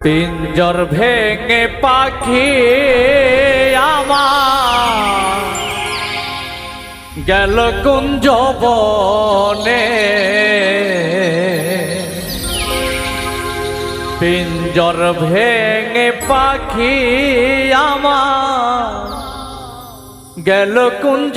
পিঞ্জর ভেঙে পাখি আমার গেল কুঞ্জ বনে পিঞ্জর ভেঙে পাখি আমার গেল কুঞ্জ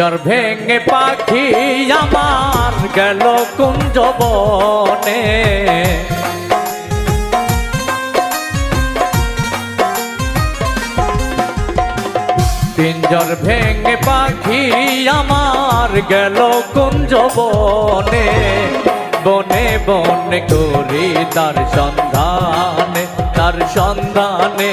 পিঞ্জর ভেঙে পাখি আমার গেল কুঞ্জ বনে। পিঞ্জর ভেঙে পাখি আমার গেল কুঞ্জ বনে। বনে বনে করি তার সন্ধানে তার সন্ধানে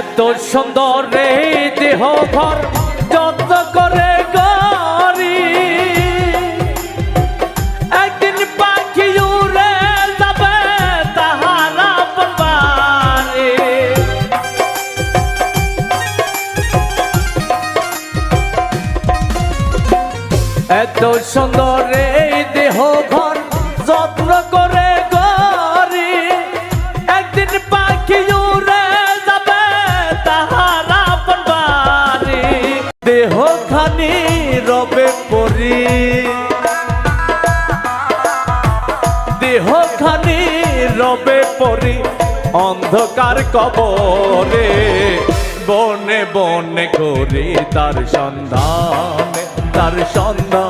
এত সুন্দর রে দেহ ঘর যত্ন করে গরি একদিন পাখি উড়ে যাবে তাহারা পারে এত সুন্দর এই দেহ ঘর যত্ন করে দেহ খানি রবে পরি। দেহ খানি রবে পরি, অন্ধকার কবরে। বনে বনে করি তার সন্ধান, তার সন্ধানে।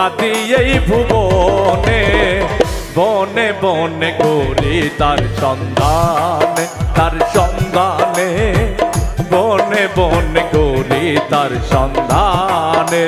কাঁদি এই ভুবনে, বনে বনে করি তার সন্ধানে তার সন্ধানে, বনে বনে করি তার সন্ধানে।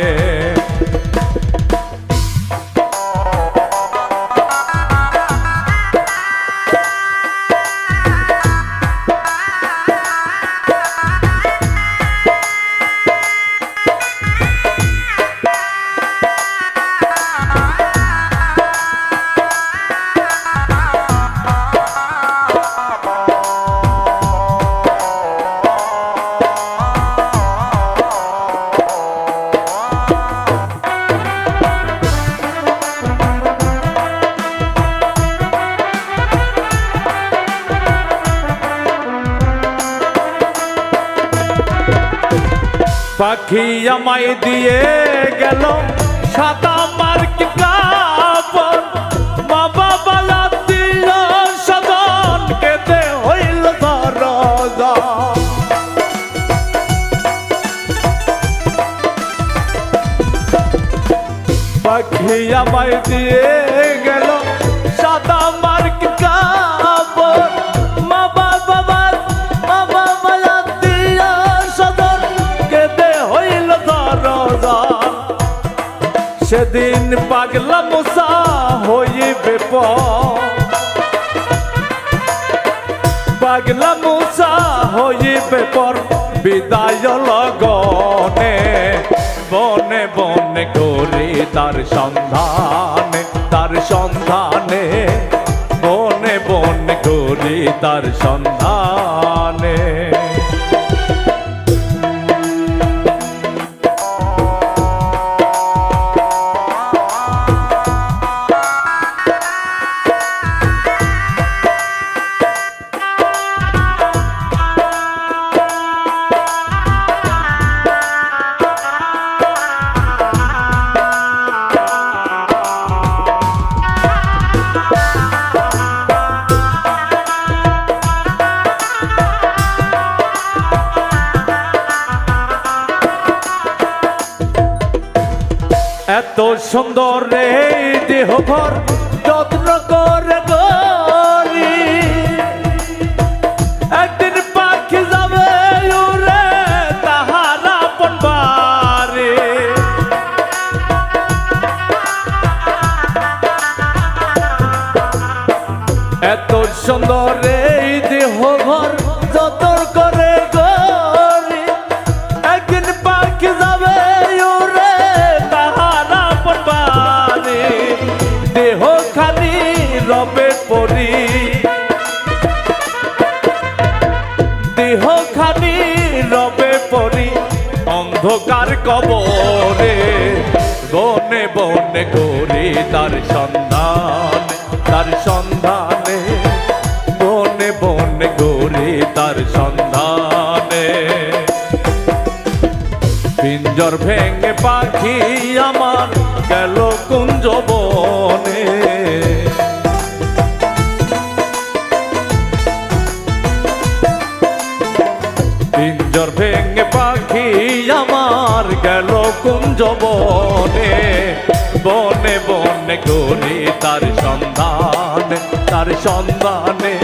পাখি আমায় দিয়ে গেল। সাদা মার্ক কাপড় মা বাবা পাখি আমায় দিয়ে সেদিন পাগলা মুসা হইবে পাগলা মুসা হইবে পর বিদায় লগনে, বনে বনে করি তার সন্ধানে তার সন্ধানে, বনে বনে করি তার সন্ধানে। সুন্দর রে, দেহ ভর যত্ন করে গরি একদিন পাখি যাবে উড়ে তাহারা পনবারে এত সুন্দর রে খালি রবে পরি। দেহ খানি রবে পরি, অন্ধকার কবরে, বনে বনে করি তার সন্ধান, তার সন্ধানে। বনে বনে করি তার সন্ধানে। পিঞ্জর ভেঙে পাখি আমার পিঞ্জর ভেঙে পাখি আমার গেল কুঞ্জ বনে। বনে বনে করি তার সন্ধান, তার সন্ধানে।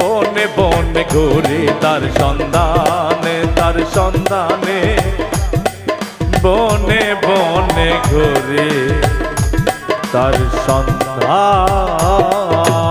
বনে বনে ঘুরি তার সন্ধানে তার সন্ধানে। বনে বনে ঘুরি তার সন্ধান।